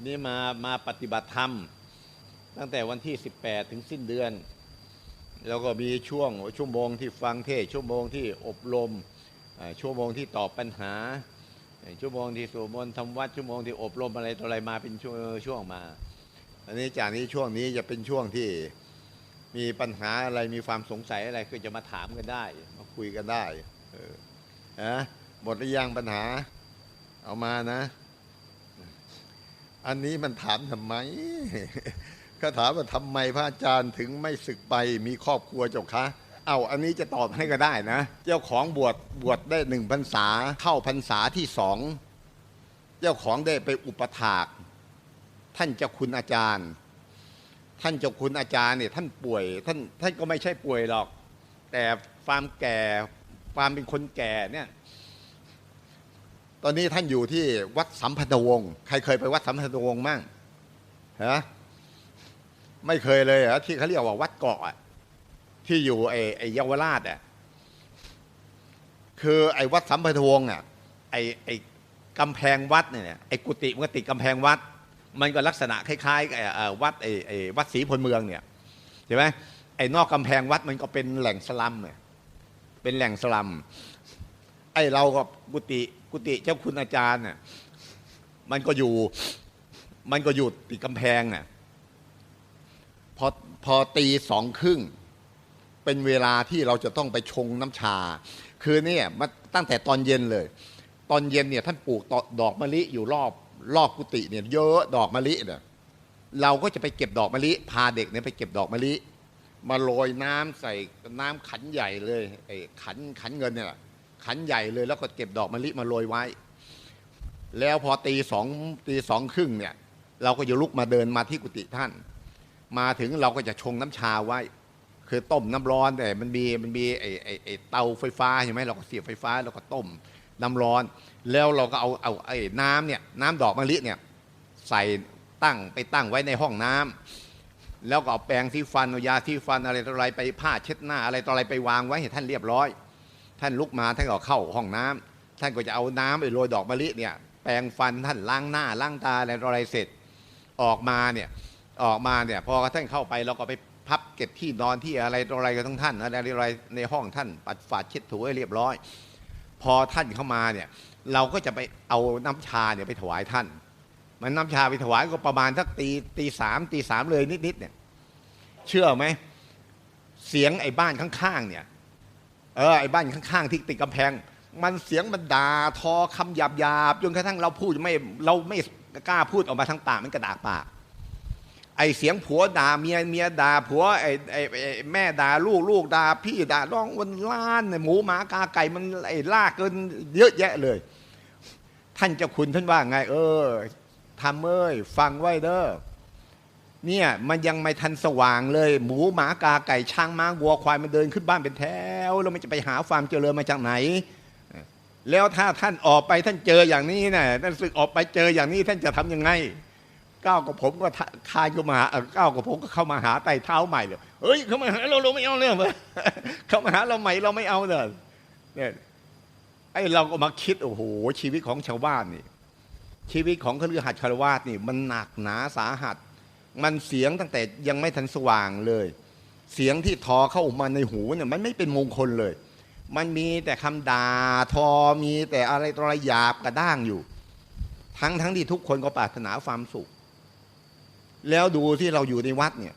วันนี้มามาปฏิบัติธรรม ตั้งแต่วันที่ 18 ถึงสิ้นเดือน แล้วก็มีช่วงชั่วโมงที่ฟังเทศชั่วโมงที่อบรมชั่วโมงที่ตอบปัญหา ชั่วโมงที่สวดมนต์ทำวัดชั่วโมงที่อบรมอะไรต่ออะไรมาเป็นช่วงช่วงมาอันนี้จากนี้ช่วงนี้จะเป็นช่วงที่มีปัญหาอะไรมีความสงสัยอะไรก็จะมาถามกันได้ มาคุยกันได้เออฮะหมดหรือยังปัญหาเอามานะ อันนี้มันถามทำไมเขาถามว่าทำไมพระอาจารย์ถึงไม่ศึกไปมีครอบครัวเจ้าคะเอาอันนี้จะตอบให้ก็ได้นะ เจ้าของบวชบวชได้หนึ่งพรรษาเข้าพรรษาที่สองเจ้าของได้ไปอุปถาก ท่านเจ้าคุณอาจารย์ ท่านเจ้าคุณอาจารย์เนี่ยท่านป่วยท่านท่านก็ไม่ใช่ป่วยหรอก แต่ความแก่ความเป็นคนแก่เนี่ย ตอนนี้ท่านอยู่ที่วัดสัมพันธวงศ์ใครเคยไปวัดสัมพันธวงศ์มั่งฮะไม่เคยเลยเหรอที่เขาเรียกว่าวัดเกาะที่อยู่ไอ้ไอ้เยาวราชอะคือไอ้วัดสัมพันธวงศ์อะไอ้ไอ้กำแพงวัดเนี่ยไอ้กุฏิมันก็ติดกำแพงวัด มันก็ลักษณะคล้ายๆกับเอ่อวัดไอ้ไอ้วัดศรีพลเมืองเนี่ยใช่ไหมไอ้นอกกำแพงวัดมันก็เป็นแหล่งสลัมเนี่ยเป็นแหล่งสลัม อ้เราก็กุฏิกุฏิเจ้าคุณอาจารย์น่ะมันก็อยู่ มันก็อยู่ติดกำแพงน่ะพอพอตีสองครึ่ง เป็นเวลาที่เราจะต้องไปชงน้ำชา คือเนี่ยมาตั้งแต่ตอนเย็นเลย ตอนเย็นเนี่ยท่านปลูกตดอกมะลิอยู่รอบรอบกุฏิเนี่ยเยอะดอกมะลิเนี่ยเราก็จะไปเก็บดอกมะลิ พาเด็กเนี่ยไปเก็บดอกมะลิ มาโรยน้ำใส่น้ำขันใหญ่เลยไอ้ขันขันเงินเนี่ย ขันใหญ่เลยแล้วก็เก็บดอกมะลิมาโรยไว้ แล้วพอตีสองตีสองครึ่งเนี่ย เราก็จะลุกมาเดินมาที่กุฏิท่าน มาถึงเราก็จะชงน้ำชาไว้ คือต้มน้ำร้อนแต่มันมีมันมีไอ้ไอ้ไอเตาไฟฟ้าใช่ไหมเราก็เสียบไฟฟ้าแล้วก็ต้มน้ำร้อน แล้วเราก็เอาเอาไอ้น้ำเนี่ยน้ำดอกมะลิเนี่ยใส่ตั้งไปตั้งไว้ในห้องน้ำแล้วก็เอาแปรงที่ฟันเอายาที่ฟันอะไรต่ออะไรไปผ้าเช็ดหน้าอะไรต่ออะไรไปวางไว้ให้ท่านเรียบร้อย ท่านลุกมาท่านก็เข้าห้องน้ำท่านก็จะเอาน้ำไปโรยดอกมะลิเนี่ยแปรงฟันท่านล้างหน้าล้างตาอะไรอะไรเสร็จ ออกมาเนี่ยออกมาเนี่ยพอท่านเข้าไปเราก็ไปพับเก็บที่นอนที่อะไรอะไรก็ต้งท่านอะไรอะไรในห้องท่านปัดฝาดเช็ดถูให้เรียบร้อย พอท่านเข้ามาเนี่ยเราก็จะไปเอาน้ำชาเนี่ยไปถวายท่าน มันน้ำชาไปถวายก็ประมาณสักตีตีสามตีสามเลยนิดๆเนี่ยเชื่อไหมเสียงไอ้บ้านข้างๆเนี่ย เออไอ้บ้านข้างๆที่ติดกำแพง มันเสียงมันด่าทอคำหยาบๆจนกระทั่งเราพูดไม่เราไม่กล้าพูดออกมาทั้งปากมันกระดากปากไอ้เสียงผัวด่าเมียเมียด่าผัวไอ้ไอ้แม่ด่าลูกลูกด่าพี่ด่าน้องวันล้านเนี่ยหมูหมากาไก่มันไอ้ลากเกินเยอะแยะเลย ท่านเจ้าคุณท่านว่าไง เออทำเอ้ยฟังไว้เด้อ เนี่ยมันยังไม่ทันสว่างเลย หมูหมากาไก่ช้างม้าวัวควายมันเดินขึ้นบ้านเป็นแถวแล้วมันจะไปหาความเจริญมาจากไหน แล้วถ้าท่านออกไปท่านเจออย่างนี้นะท่านสึกออกไปเจออย่างนี้ท่านจะทำยังไงก้าวกับผมก็คายเข้ามาก้าวกับผมก็เข้ามาหาไต่เท้าใหม่เลยเฮ้ยเข้ามาหาเราเราไม่เอาเนี่ยเข้ามาหาเราใหม่เราไม่เอาเนี่ยเนี่ยไอ้เราก็มาคิดโอ้โหชีวิตของชาวบ้านนี่ชีวิตของคฤหัสถ์คารวาสนี่มันหนักหนาสาหัส มันเสียงตั้งแต่ยังไม่ทันสว่างเลย เสียงที่ทอเข้ามาในหูเนี่ยมันไม่เป็นมงคลเลย มันมีแต่คำด่าทอมีแต่อะไรต่ออะหยาบกระด้างอยู่ ทั้งทั้งที่ทุกคนก็ปรารถนาความสุข แล้วดูที่เราอยู่ในวัดเนี่ย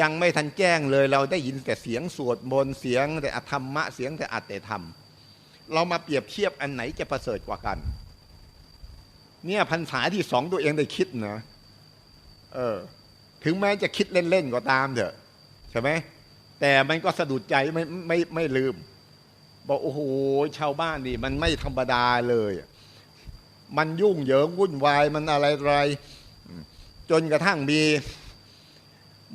ยังไม่ทันแจ้งเลย เราได้ยินแต่เสียงสวดมนต์เสียงแต่อธรรมะเสียงแต่อัตแต่ธรรม เรามาเปรียบเทียบอันไหนจะประเสริฐกว่ากัน เนี่ยพรรษาที่สองตัวเองได้คิดนะ เออ ถึงแม้จะคิดเล่น ๆ ก็ตามเถอะ ใช่ไหม แต่มันก็สะดุดใจไม่ไม่ไม่ลืม บอกโอ้โหชาวบ้านนี่ มันไม่ธรรมดาเลย มันยุ่งเหยิงวุ่นวายมันอะไรไร จนกระทั่งมี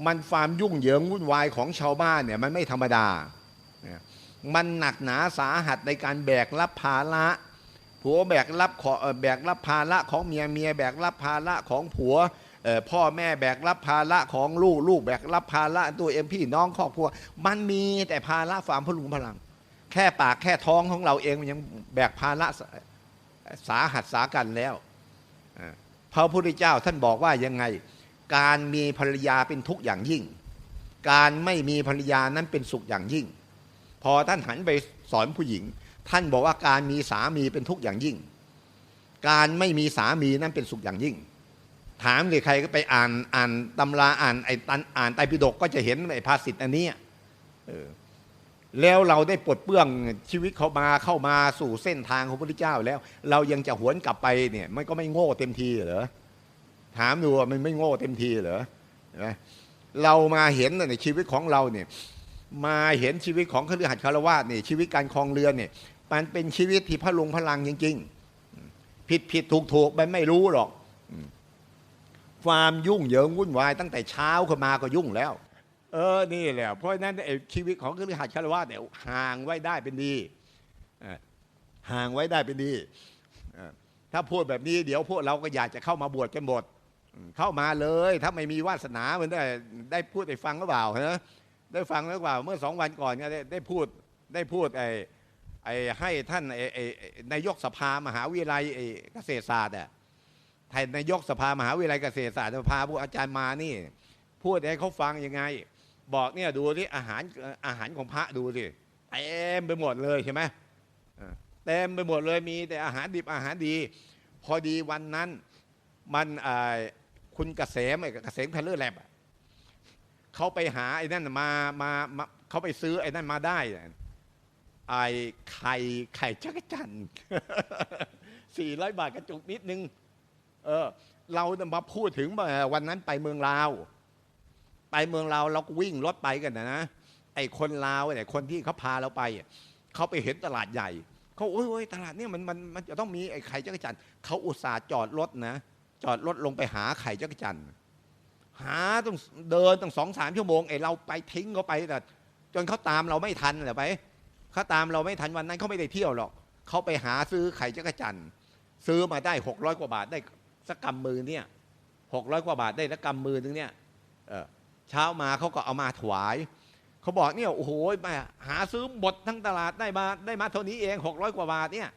มันความยุ่งเหยิงวุ่นวายของชาวบ้านเนี่ย มันไม่ธรรมดาเนี่ยมันหนักหนาสาหัสในการแบกรับภาระผัวแบกรับขอแบกรับภาระของเมียเมียแบกรับภาระของผัว พ่อแม่แบกรับภาระของลูกลูกแบกรับภาระตัวเองพี่น้องครอบครัว มันมีแต่ภาระความพลุงพลัง แค่ปากแค่ท้องของเราเองมันยังแบกภาระสาสาหัสสากันแล้วพระพุทธเจ้าท่านบอกว่ายังไง การมีภรรยาเป็นทุกข์อย่างยิ่ง การไม่มีภรรยานั้นเป็นสุขอย่างยิ่ง พอท่านหันไปสอนผู้หญิง ท่านบอกว่าการมีสามีเป็นทุกข์อย่างยิ่ง การไม่มีสามีนั้นเป็นสุขอย่างยิ่ง ถามเลยใครก็ไปอ่านอ่านตำราอ่านไอ้ตันอ่านไตรปิฎกก็จะเห็นไอ้ภาษิตอันนี้เออแล้วเราได้ปลดเปื้องชีวิตเขามาเข้ามาสู่เส้นทางของพระพุทธเจ้าแล้ว เรายังจะหวนกลับไปเนี่ยมันก็ไม่โง่เต็มทีเหรอถามดูว่ามันไม่โง่เต็มทีเหรอเรามาเห็นในชีวิตของเราเนี่ยมาเห็นชีวิตของคฤหัสถ์คารวาสเนี่ยชีวิตการครองเรือนเนี่ยมันเป็นชีวิตที่พระลงพลังจริง ๆ ผิดผิดถูกถูกมันไม่รู้หรอก ความยุ่งเหยิงวุ่นวายตั้งแต่เช้าขึ้นมาก็ยุ่งแล้ว เออนี่แหละเพราะนั้นไอ้ชีวิตของคฤหัสถ์คารวะเนี่ยห่างไว้ได้เป็นดีห่างไว้ได้เป็นดี ถ้าพูดแบบนี้เดี๋ยวพวกเราก็อยากจะเข้ามาบวชกันหมดเข้ามาเลย ถ้าไม่มีวาสนาเหมือนได้ได้พูดได้ฟังหรือเปล่าฮะได้ฟังหรือเปล่าเมื่อสองวันก่อนเนี่ยได้ได้พูดได้พูดไอ้ไอ้ให้ท่านไอ้ไอ้นายกสภามหาวิทยาลัยไอ้เกษตรศาสตร์อะ ทยนายกสภามหาวิทยาลัยเกษตรศาสตร์พาผู้อาจารย์มานี่ พูดให้เขาฟังยังไง บอกเนี่ยดูที่อาหารอาหารของพระดูสิเต็มไปหมดเลยใช่ไหมเต็มไปหมดเลยมีแต่อาหารดิบอาหารดี พอดีวันนั้นมันคุณเกษมไอ้เกษมแพลเลอร์แลบเขาไปหาไอ้นั่นมามามาเขาไปซื้อไอ้นั่นมาได้ไอ้ไข่ไข่จักรจันทร์สี่ร้อยบาทกระจุกนิดนึง เออเรามาพูดถึงวันนั้นไปเมืองลาว ไปเมืองลาวเราก็วิ่งรถไปกันนะนะไอ้คนลาวเนี่ยคนที่เขาพาเราไปเขาไปเห็นตลาดใหญ่เขาโอ้ยอยตลาดเนี่ยมันมันมันจะต้องมีไอ้ไข่จักรจันเขาอุตส่าห์จอดรถนะ จอดรถลงไปหาไข่จักรจันหาต้องเดินตั้งสองสามชั่วโมงไอ้เราไปทิ้งเขาไปแต่จนเขาตามเราไม่ทันเหรอไปเขาตามเราไม่ทันวันนั้นเขาไม่ได้เที่ยวหรอกเขาไปหาซื้อไข่จักรจันซื้อมาได้หกร้อยกว่าบาทได้ สักกำมือเนี่ยหกร้อยกว่าบาทได้สักกำมือนึงเนี่ยเช้ามาเขาก็เอามาถวายเขาบอกเนี่ยโอ้โหมาหาซื้อหมดทั้งตลาดได้มาได้มาเท่านี้เองหกร้อยกว่าบาทเนี่ย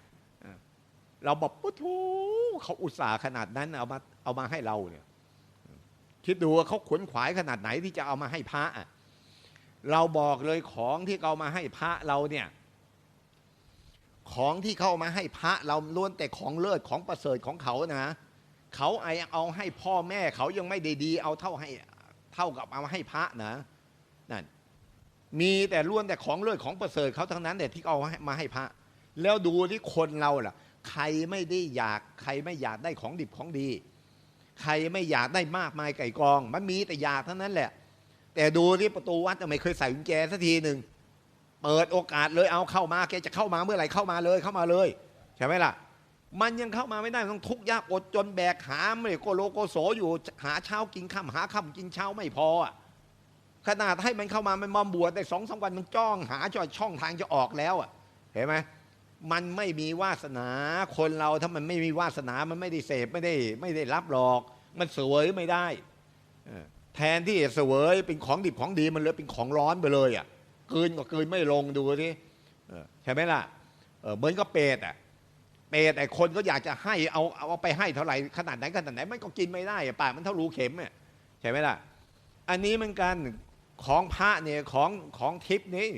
เราบอกปุ๊ทูเขาอุตส่าห์ขนาดนั้นเอามาเอามาให้เราเนี่ยคิดดูว่าเขาขวนขวายขนาดไหนที่จะเอามาให้พระอะเราบอกเลยของที่เขามาให้พระเราเนี่ยของที่เข้ามาให้พระเราล้วนแต่ของเลิศของประเสริฐของเขานะ เขาไอเอาให้พ่อแม่เขายังไม่ได้ดี เอาเท่าให้เท่ากับเอาให้พระนะนั่นมีแต่ล้วนแต่ของเลิศของประเสริฐเขาทั้งนั้นแต่ที่เอามาให้พระ แล้วดูที่คนเราล่ะ ใครไม่ได้อยากใครไม่อยากได้ของดิบของดี ใครไม่อยากได้มากมายไก่กอง มันมีแต่อยากเท่านั้นแหละ แต่ดูที่ประตูวัดทำไมเคยใส่กุญแจสักทีหนึ่งเปิดโอกาสเลยเอาเข้ามาแกจะเข้ามาเมื่อไหร่เข้ามาเลยเข้ามาเลยใช่ไหมล่ะ มันยังเข้ามาไม่ได้ต้องทุกข์ยากอดจนแบกหามไม่โกโลโกโสอยู่หาเช้ากินค่ำหาค่ำกินเช้าไม่พออะขนาดให้มันเข้ามามันมาบวชได้สองสามวันมันจ้องหาจอยช่องทางจะออกแล้วอะเห็นไหมมันไม่มีวาสนาคนเราถ้ามันไม่มีวาสนามันไม่ได้เสพไม่ได้ไม่ได้รับหรอก มันเสวยไม่ได้แทนที่จะเสวยเป็นของดิบของดีมันเลยเป็นของร้อนไปเลยอะกืนก็กืนไม่ลงดูสิเออใช่ไหมล่ะเออเหมือนกับเปรตอะ เปรตไอ้คนก็อยากจะให้เอาเอาไปให้เท่าไหร่ขนาดไหนขนาดไหนมันก็กินไม่ได้ปากมันเท่ารูเข็มเนี่ยใช่ไหมล่ะ อันนี้เหมันกันของพระเนี่ยของของทิพย์นี่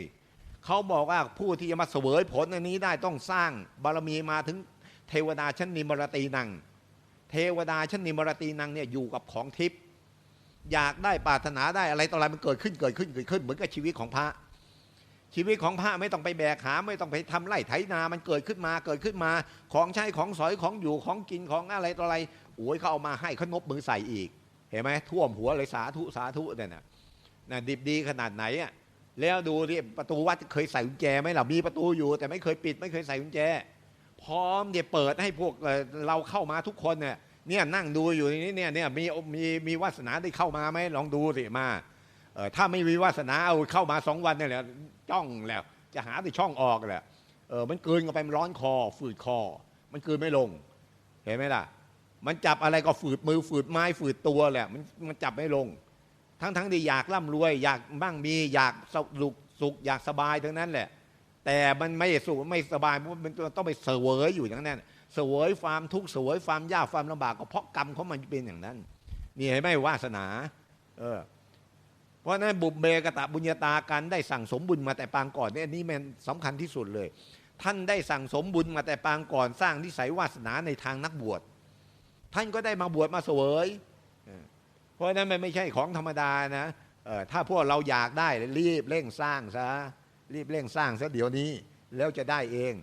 เขาบอกว่าผู้ที่จะมาเสวยผลอันนี้ได้ต้องสร้างบารมีมาถึงเทวดาชั้นนิมรตีนัง เทวดาชั้นนิมรตีนังเนี่ยอยู่กับของทิพย์อยากได้ปรารถนาได้อะไรต่ออะไรมันเกิดขึ้นเกิดขึ้นเกิดขึ้น เหมือนกับชีวิตของพระ ชีวิตของพระไม่ต้องไปแบกหา ไม่ต้องไปทำไร่ไถนา มันเกิดขึ้นมาเกิดขึ้นมา ของใช้ของสอยของอยู่ของกินของอะไรต่ออะไรโอ้ยเขาเอามาให้เขานบมือใส่อีก เห็นไหมท่วมหัวเลยสาธุสาธุเนี่ยนะนะดิบดีขนาดไหนอะแล้วดูที่ประตูวัดเคยใส่กุญแจไหมล่ะมีประตูอยู่ แต่ไม่เคยปิดไม่เคยใส่กุญแจ พร้อมเดี๋ยวเปิดให้พวกเราเข้ามาทุกคนเนี่ยเนี่ยนั่งดูอยู่นี่เนี่ยเนี่ยมีมีมีวาสนาได้เข้ามาไหมลองดูสิมา ถ้าไม่มีวาสนาเอาเข้ามาสองวันเนี่ยแหละจ้องแล้ว จะหาที่ช่องออกแหละเออมันเกินกันไปมันร้อนคอ ฝืดคอ มันเกินไม่ลง เห็นไหมล่ะ มันจับอะไรก็ฝืดมือฝืดไม้ฝืดตัวแหละมันมันจับไม่ลง ทั้งทั้งที่อยากร่ำรวย อยากบ้างมีอยากสุขสุขอยากสบายทั้งนั้นแหละ แต่มันไม่สุขไม่สบายมันต้องไปเสวยอยู่อย่างนั้นเสวยความทุกข์เสวยความยากความลำบากก็เพราะกรรมเขามันเป็นอย่างนั้นนี่เห็นไหมวาสนา เออ ราะนั้นบุเบกตะบุญญาตาการได้สั่งสมบุญมาแต่ปางก่อนเนี่ยนนี้มันสำคัญที่สุดเลย ท่านได้สั่งสมบุญมาแต่ปางก่อนสร้างนิสัยวาสนาในทางนักบวช ท่านก็ได้มาบวชมาเสวย เพราะนั้นมันไม่ใช่ของธรรมดานะถ้าพวกเราอยากได้รีบเร่งสร้างซะรีบเร่งสร้างซะเดี๋ยวนี้แล้วจะได้เอง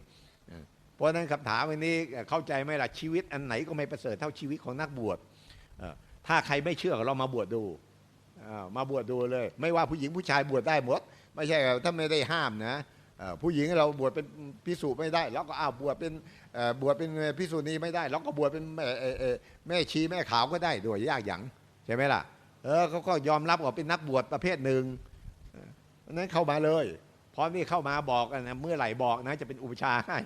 เพราะนั้นคำถามวันนี้เข้าใจไหมล่ะชีวิตอันไหนก็ไม่ประเสริฐเท่าชีวิตของนักบวชถ้าใครไม่เชื่อเรามาบวชดู มาบวชดูเลย ไม่ว่าผู้หญิงผู้ชายบวชได้หมด ไม่ใช่ถ้าไม่ได้ห้ามนะผู้หญิงเราบวชเป็นพิสูจไม่ได้ แล้วก็อ้าวบวชเป็นบวชเป็นพิสูจนีไม่ได้ แล้วก็บวชเป็นแม่ชีแม่ขาวก็ได้ด้วยยากหยังใช่ไหมล่ะเออเขาก็ยอมรับว่าเป็นนักบวชประเภทหนึ่งนั้นเข้ามาเลยพร้อมนี่เข้ามาบอกนะเมื่อไหร่บอกนะจะเป็นอุปชาให้